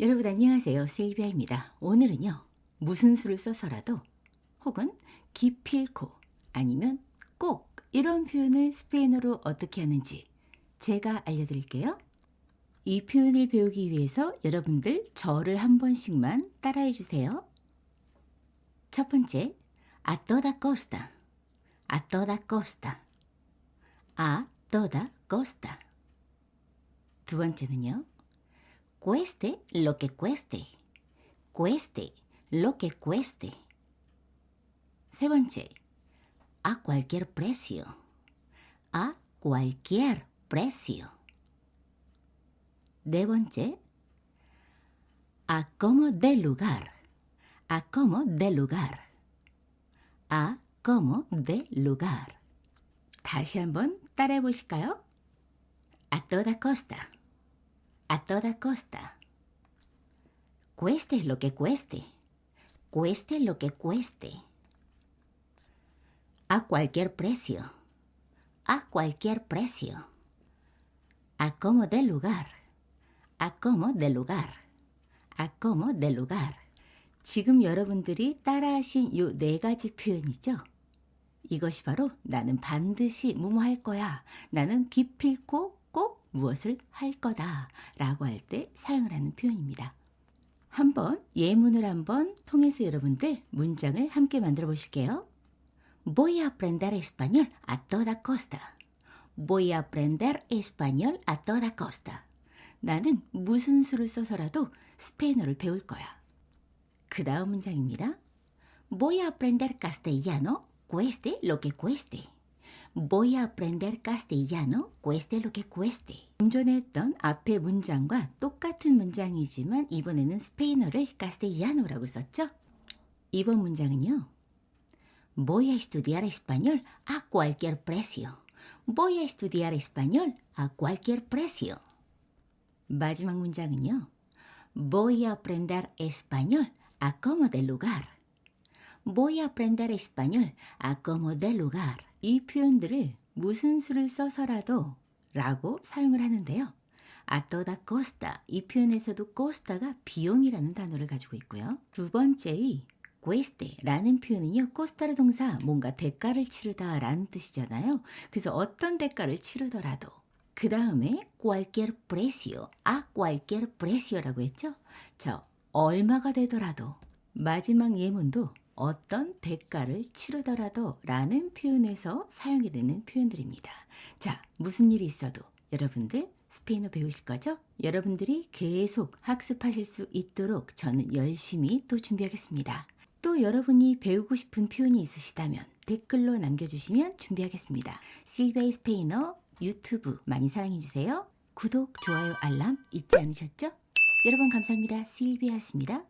여러분 안녕하세요. 실비아입니다. 오늘은요. 무슨 수를 써서라도 혹은 기필코 아니면 꼭 이런 표현을 스페인어로 어떻게 하는지 제가 알려드릴게요. 이 표현을 배우기 위해서 여러분들 저를 한 번씩만 따라해 주세요. 첫 번째, a a toda costa, a toda costa. 두 번째는요. cueste lo que cueste, cueste lo que cueste. 세 번째, a cualquier precio, a cualquier precio. 네 번째, a como de lugar, a como de lugar, a como de lugar. 다시 한번 따라해 보실까요? A toda costa. a toda costa. Cueste lo que cueste, cueste lo que cueste. A cualquier precio, a cualquier precio. A como de lugar, a como de lugar, a como de lugar. 지금 여러분들이 따라하신 요 네 가지 표현이죠. 이것이 바로 나는 반드시 뭐뭐 할 거야. 나는 기필코 꼭 무엇을 할 거다. 라고 할 때 사용을 하는 표현입니다. 한번 예문을 한번 통해서 여러분들 문장을 함께 만들어 보실게요. Voy a aprender español a toda costa. Voy a aprender español a toda costa. 나는 무슨 수를 써서라도 스페인어를 배울 거야. 그 다음 문장입니다. Voy a aprender castellano cueste lo que cueste. Voy a aprender castellano cueste lo que cueste. 좀 전에 했던 앞의 문장과 똑같은 문장이지만 이번에는 스페인어를 castellano라고 썼죠. 이번 문장은요. Voy a estudiar español a cualquier precio. Voy a estudiar español a cualquier precio. 마지막 문장은요. Voy a aprender español a como de lugar. Voy a aprender español a como de lugar. 이 표현들을 무슨 수를 써서라도 라고 사용을 하는데요. toda costa 이 표현에서도 costa가 비용이라는 단어를 가지고 있고요. 두 번째의 cueste라는 표현은요. 코스타르 동사 뭔가 대가를 치르다 라는 뜻이잖아요. 그래서 어떤 대가를 치르더라도 그 다음에 cualquier precio, a cualquier precio라고 했죠. 저 얼마가 되더라도 마지막 예문도 어떤 대가를 치르더라도 라는 표현에서 사용이 되는 표현들입니다. 자, 무슨 일이 있어도 여러분들 스페인어 배우실 거죠? 여러분들이 계속 학습하실 수 있도록 저는 열심히 또 준비하겠습니다. 또 여러분이 배우고 싶은 표현이 있으시다면 댓글로 남겨주시면 준비하겠습니다. 실베이 스페인어 유튜브 많이 사랑해주세요. 구독, 좋아요, 알람 잊지 않으셨죠? 여러분 감사합니다. 실비아였습니다.